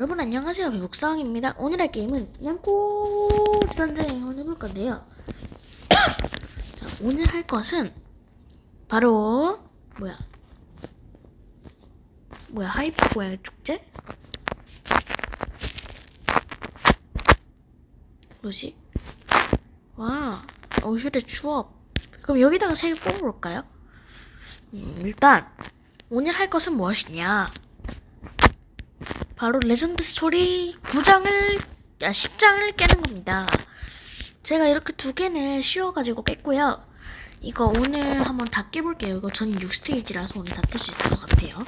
여러분 안녕하세요. 배북상입니다. 오늘의 게임은 양꼬 전쟁을 해볼 건데요. 자, 오늘 할 것은 바로 뭐야? 뭐야? 하이퍼 고양이 축제? 뭐지? 와 어슈대 추억. 그럼 여기다가 세개 뽑아볼까요? 음, 일단 오늘 할 것은 무엇이냐 바로 레전드 스토리 9장을, 아, 10장을 깨는 겁니다. 제가 이렇게 두 개는 쉬워가지고 깼고요. 이거 오늘 한번 다 깨볼게요. 이거 저는 6스테이지라서 오늘 다 깰 수 있을 것 같아요.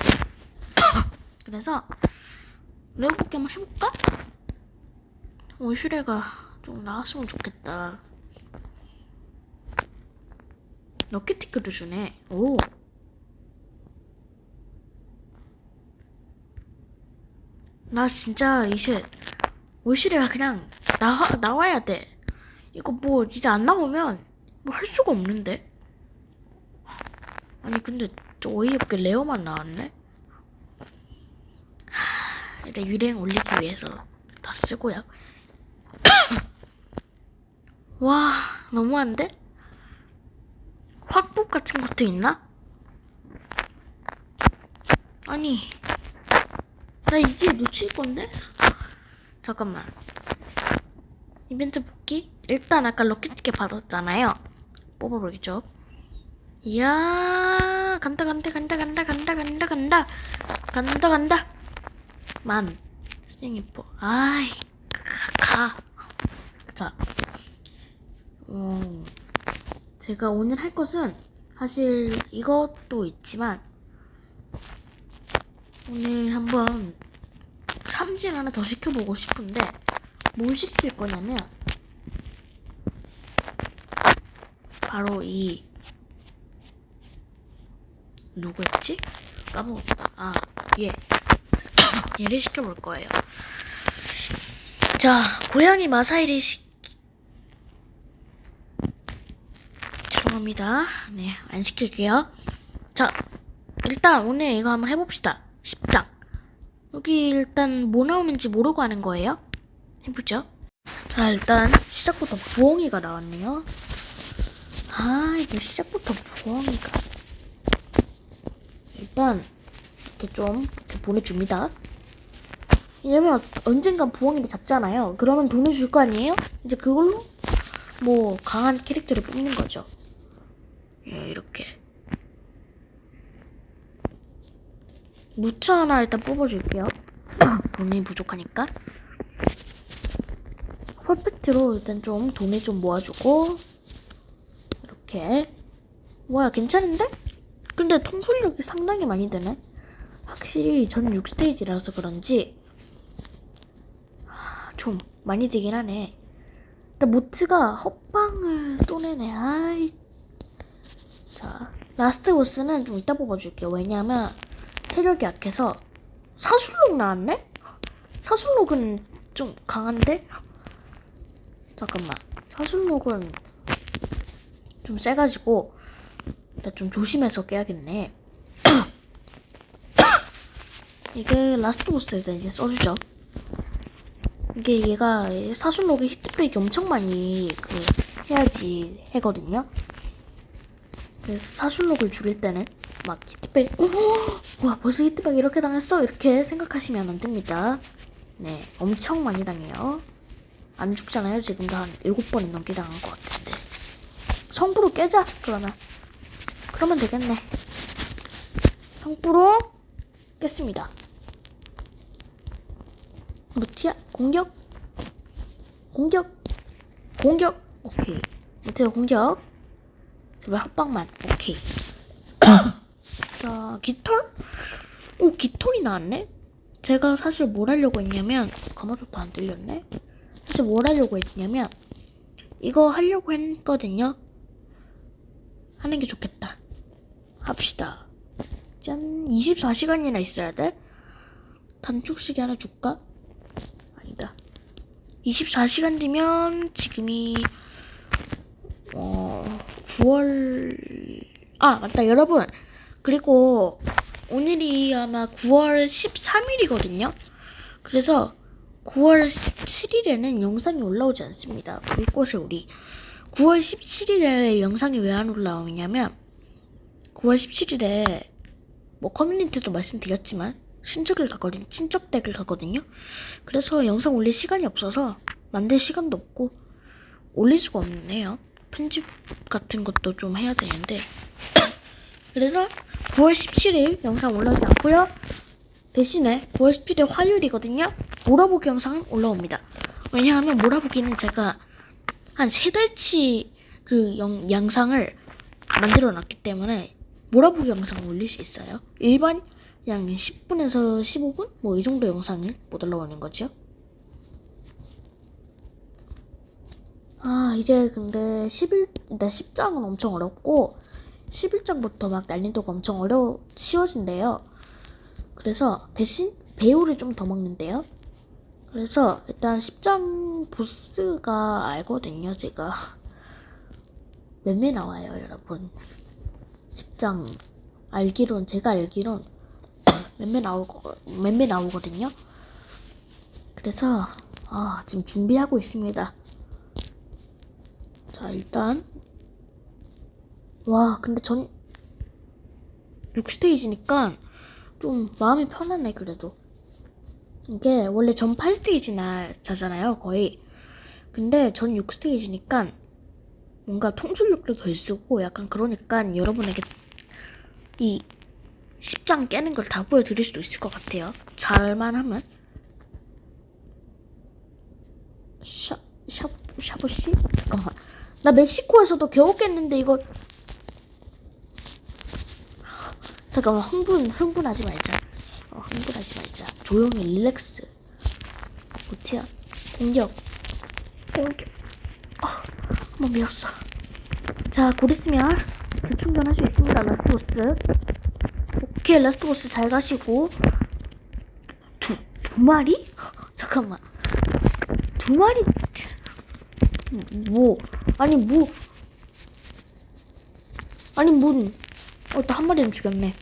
그래서, 레오볶이 한번 해볼까? 오, 슈레가 좀 나왔으면 좋겠다. 럭키티크도 주네. 오. 나 진짜 이제 올시리가 그냥 나 나와야 돼. 이거 뭐 이제 안 나오면 뭐 할 수가 없는데. 아니 근데 저 어이없게 레어만 나왔네. 하, 일단 유행 올리기 위해서 다 쓰고요. 와 너무한데? 확복 같은 것도 있나? 아니 나 이게 놓칠 건데? 잠깐만. 이벤트 복귀? 일단 아까 럭키 티켓 받았잖아요. 뽑아보겠죠? 이야, 간다, 간다, 간다, 간다, 간다, 간다, 간다. 간다, 간다. 만. 스닝이뻐. 아이, 가, 가. 자. 음, 제가 오늘 할 것은 사실 이것도 있지만 오늘 한번 삼진 하나 더 시켜보고 싶은데 뭘 시킬 거냐면 바로 이 누구였지? 까먹었다. 아, 얘. 얘를 시켜볼 거예요. 자, 고양이 마사이를 시... 죄송합니다. 네, 안 시킬게요. 자, 일단 오늘 이거 한번 해봅시다. 10장. 여기 일단 뭐 나오는지 모르고 하는 거예요. 해보죠. 자, 일단 시작부터 부엉이가 나왔네요. 아, 이게 시작부터 부엉이가. 일단 이렇게 좀 이렇게 보내줍니다. 이러면 언젠간 부엉이를 잡잖아요. 그러면 돈을 줄 거 아니에요? 이제 그걸로 뭐 강한 캐릭터를 뽑는 거죠. 예, 이렇게. 무차 하나 일단 뽑아줄게요. 돈이 부족하니까. 퍼펙트로 일단 좀 돈을 좀 모아주고 이렇게 뭐야 괜찮은데? 근데 통솔력이 상당히 많이 되네. 확실히 저는 6스테이지라서 그런지 하, 좀 많이 되긴 하네. 일단 모트가 헛방을 쏘내네. 아이. 자, 라스트 보스는 좀 이따 뽑아줄게요. 왜냐면 체력이 약해서 사술록 나왔네? 사술록은 좀 강한데? 잠깐만 사술록은 좀 세가지고 일단 좀 조심해서 깨야겠네 이게 라스트 보스 일단 이제 써주죠 이게 얘가 사술록이 히트백이 엄청 많이 그 해야지 해거든요 그래서 사술록을 줄일 때는 막 히트백 와 벌써 히트백 이렇게 당했어? 이렇게 생각하시면 안 됩니다. 네 엄청 많이 당해요. 안 죽잖아요 지금도 한 일곱 번은 넘게 당한 것 같은데. 성부로 깨자 그러면. 그러면 되겠네. 성부로 깼습니다. 무티야 공격. 공격. 공격. 오케이. 무티야 공격 제발 합방만 오케이 자, 깃털? 오, 깃털이 나왔네? 제가 사실 뭘 하려고 했냐면, 가마솥도 안 들렸네? 사실 뭘 하려고 했냐면, 이거 하려고 했거든요? 하는 게 좋겠다. 합시다. 짠, 24시간이나 있어야 돼? 단축시계 하나 줄까? 아니다. 24시간 뒤면 지금이, 어, 9월, 아, 맞다, 여러분. 그리고 오늘이 아마 9월 13일이거든요. 그래서 9월 17일에는 영상이 올라오지 않습니다. 불꽃의 우리. 9월 17일에 영상이 왜 안 올라오냐면 9월 17일에 뭐 커뮤니티도 말씀드렸지만 친척을 가거든 친척 댁을 가거든요. 그래서 영상 올릴 시간이 없어서 만들 시간도 없고 올릴 수가 없네요. 편집 같은 것도 좀 해야 되는데 그래서 9월 17일 영상 올라오지 않고요. 대신에 9월 17일 화요일이거든요. 몰아보기 영상은 올라옵니다. 왜냐하면 몰아보기는 제가 한 세 달치 그 영, 영상을 만들어 놨기 때문에 몰아보기 영상을 올릴 수 있어요. 일반 그냥 10분에서 15분 뭐 이 정도 영상을 못 올라오는 거죠. 아 이제 근데 11, 나 10장은 엄청 어렵고 11장부터 막 난이도가 엄청 어려 쉬워진대요. 그래서 대신 배우를 좀 더 먹는데요. 그래서 일단 10장 보스가 알거든요, 제가. 몇 매 나와요, 여러분. 10장 알기론 제가 알기론 몇 매 나오고 몇매 나오거든요. 그래서 아, 지금 준비하고 있습니다. 자, 일단 와, 근데 전 6스테이지니까 좀 마음이 편하네 그래도. 이게 원래 전 8스테이지나 자잖아요, 거의. 근데 전 6스테이지니까 뭔가 통솔력도 덜 쓰고 약간 그러니까 여러분에게 이 10장 깨는 걸 다 보여드릴 수도 있을 것 같아요. 잘만 하면. 샤, 샤, 샤브시? 나 멕시코에서도 겨우 깼는데 이거. 잠깐만, 흥분, 흥분하지 말자. 어, 흥분하지 말자. 조용히 릴렉스. 보티야, 공격. 공격. 아, 한번 밀었어. 자, 곧 있으면 대충전할 수 있습니다, 라스트 보스. 오케이, 라스트 보스 잘 가시고. 두, 두 마리? 잠깐만. 두 마리? 뭐, 아니, 뭐. 아니, 뭔. 어, 일단 한 마리는 죽였네.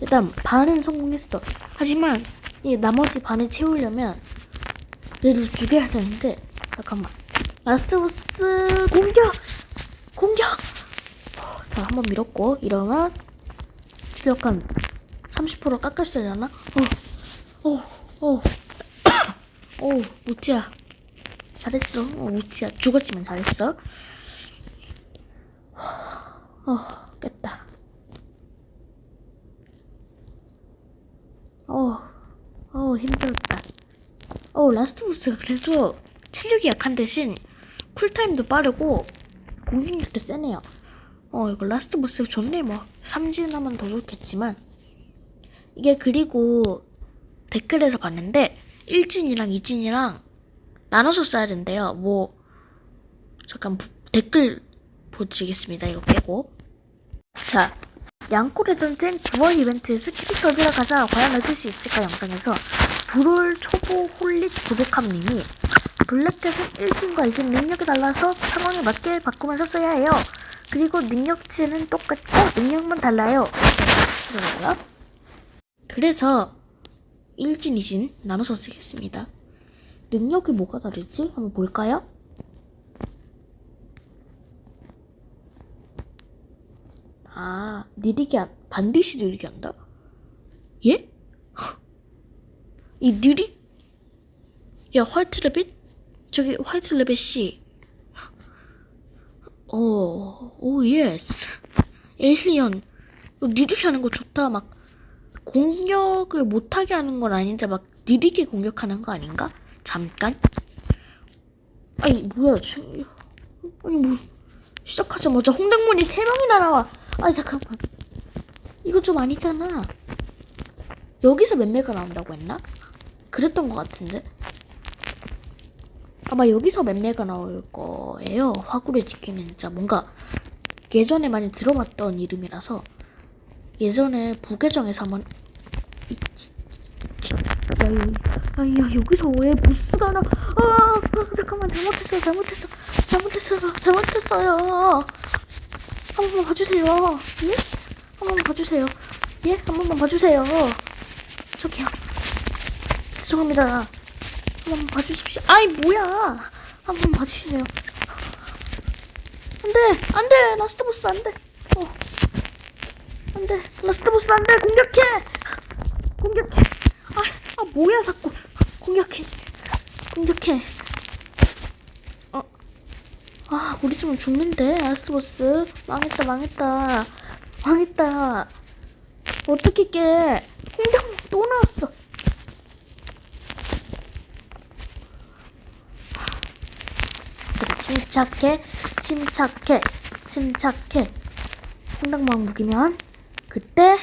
일단 반은 성공했어. 하지만, 이 나머지 반을 채우려면, 얘를 죽여야 되는데, 잠깐만. 라스트 보스 공격! 공격! 어, 자, 한번 밀었고, 이러면, 실력감 30% 깎았어야하나? 어, 어, 어, 어, 무티야. 잘했어. 어, 무티야. 죽었지만 잘했어. 어, 깼다. 어, 어, 힘들었다. 어, 라스트 보스가 그래도 체력이 약한 대신 쿨타임도 빠르고 공격력도 세네요. 어, 이거 라스트 보스 좋네, 뭐. 3진 하면 더 좋겠지만. 이게 그리고 댓글에서 봤는데 1진이랑 2진이랑 나눠서 써야 된대요. 뭐 잠깐 보- 댓글 보여드리겠습니다. 이거 빼고 자 양골의 전쟁 9월 이벤트 스키리 서비라 가자 과연 얻을 수 있을까 영상에서 불올 초보 홀릿 부족함님이 블랙캣은 1진과 2진 능력이 달라서 상황에 맞게 바꾸면서 써야 해요. 그리고 능력치는 똑같고 능력만 달라요. 그러고요. 그래서 1진, 2진 나눠서 쓰겠습니다. 능력이 뭐가 다르지? 한번 볼까요? 아, 느리게, 한- 반드시 느리게 한다? 예? 이 느리, 야, 화이트 레빗? 저기, 화이트 레빗이, 어, 오, 예스. 에일리언, 이거 느리게 하는 거 좋다. 막, 공격을 못하게 하는 건 아닌데 막 느리게 공격하는 거 아닌가? 잠깐. 아니 뭐야 지금 아니 뭐 시작하자마자 홍당무늬 세 명이나 나와. 아니 잠깐만 이거 좀 아니잖아. 여기서 몇 매가 나온다고 했나? 그랬던 것 같은데. 아마 여기서 몇 매가 나올 거예요. 화구를 지키는 진짜 뭔가 예전에 많이 들어봤던 이름이라서 예전에 부계정에서 한번. 야, 야, 야, 야, 여기서 왜 보스가 나? 아, 아, 잠깐만 잘못했어, 잘못했어, 잘못했어요, 잘못했어요. 한 번만 봐주세요. 예? 한 번만 봐주세요. 예? 한 번만 봐주세요. 저기요. 죄송합니다. 한번 봐주십시오. 아이 뭐야? 한번 봐주시세요. 안돼 안돼 라스트 보스 안돼. 어. 안돼 라스트 보스 안돼 공격해. 공격해. 아, 아 뭐야 자꾸 공격해. 공격해. 어. 아 우리 집은 죽는데 라스트 보스 망했다 망했다 망했다. 어떻게 깨? 공격 또 나왔어. 침착해, 침착해, 침착해. 상당만 무기면 그때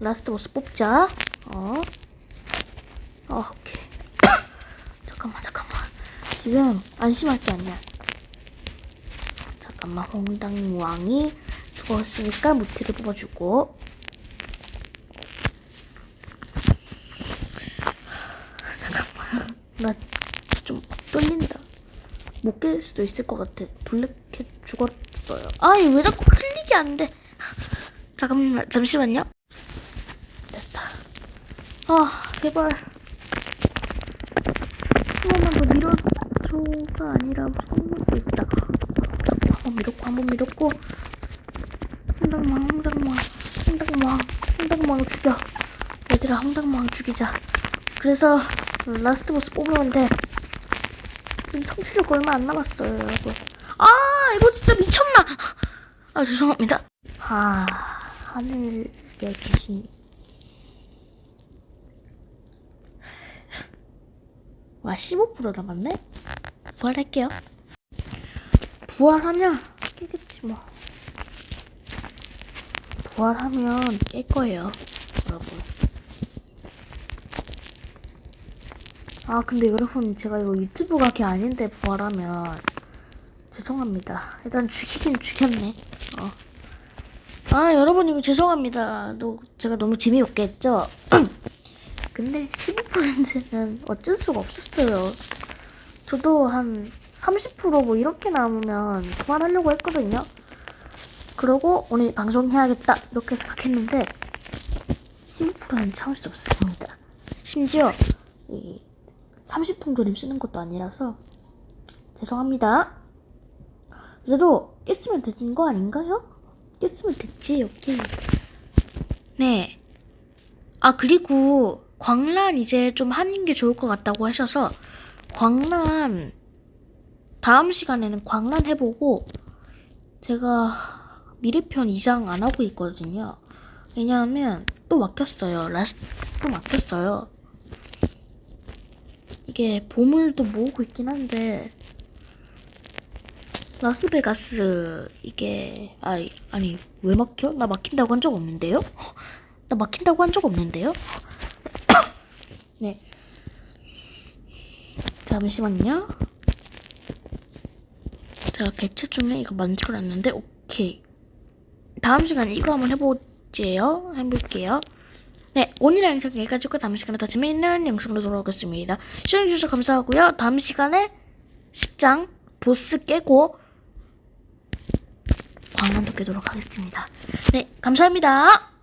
라스트 보스 뽑자. 어, 어 오케이. 잠깐만, 잠깐만. 지금 안심할 게 아니야. 잠깐만, 홍당무왕이 죽었으니까 무티를 뽑아주고. 잠깐만, 나 좀 떨린다. 못 깰 수도 있을 것 같아. 블랙캣 죽었어요. 아이 왜 자꾸 클릭이 안 돼? 잠깐만 잠시만요. 됐다. 아 제발 한 번만 더 밀어줘가 아니라 성공도 있다. 한번 밀었고 한번 밀었고 황당망 황당망 황당망 황당망 죽여. 얘들아 황당망 죽이자. 그래서 라스트 보스 뽑으면 돼. 지금 성체력 얼마 안 남았어요, 여러분. 아, 이거 진짜 미쳤나? 아, 죄송합니다. 아, 하늘에 계신. 와, 15% 남았네? 부활할게요. 부활하면 깨겠지, 뭐. 부활하면 깰 거예요, 여러분. 아 근데 여러분 제가 이거 유튜브 각이 아닌데 부활하면 죄송합니다. 일단 죽이긴 죽였네. 어. 아 여러분 이거 죄송합니다. 너 제가 너무 재미없게 했죠? 근데 12%는 어쩔 수가 없었어요. 저도 한 30%뭐 이렇게 남으면 그만하려고 했거든요. 그러고 오늘 방송해야겠다 이렇게 생각했는데 15%는 참을 수 없었습니다. 심지어 이 30통 조림 쓰는 것도 아니라서 죄송합니다. 그래도 깼으면 되는 거 아닌가요? 깼으면 됐지, 오케이. 네. 아, 그리고 광란 이제 좀 하는 게 좋을 것 같다고 하셔서 광란 다음 시간에는 광란 해보고 제가 미래편 이장 안 하고 있거든요. 왜냐하면 또 막혔어요. 라스트 또 막혔어요. 이게 보물도 모으고 있긴 한데 라스베가스 이게 아 아니 왜 막혀? 나 막힌다고 한 적 없는데요? 나 막힌다고 한 적 없는데요? 네 잠시만요. 제가 개체 중에 이거 만들어놨는데 오케이 다음 시간에 이거 한번 해보지요 해볼게요. 네, 오늘의 영상 여기까지고 다음 시간에 더 재미있는 영상으로 돌아오겠습니다. 시청해주셔서 감사하고요. 다음 시간에 10장 보스 깨고 광란도 깨도록 하겠습니다. 네, 감사합니다.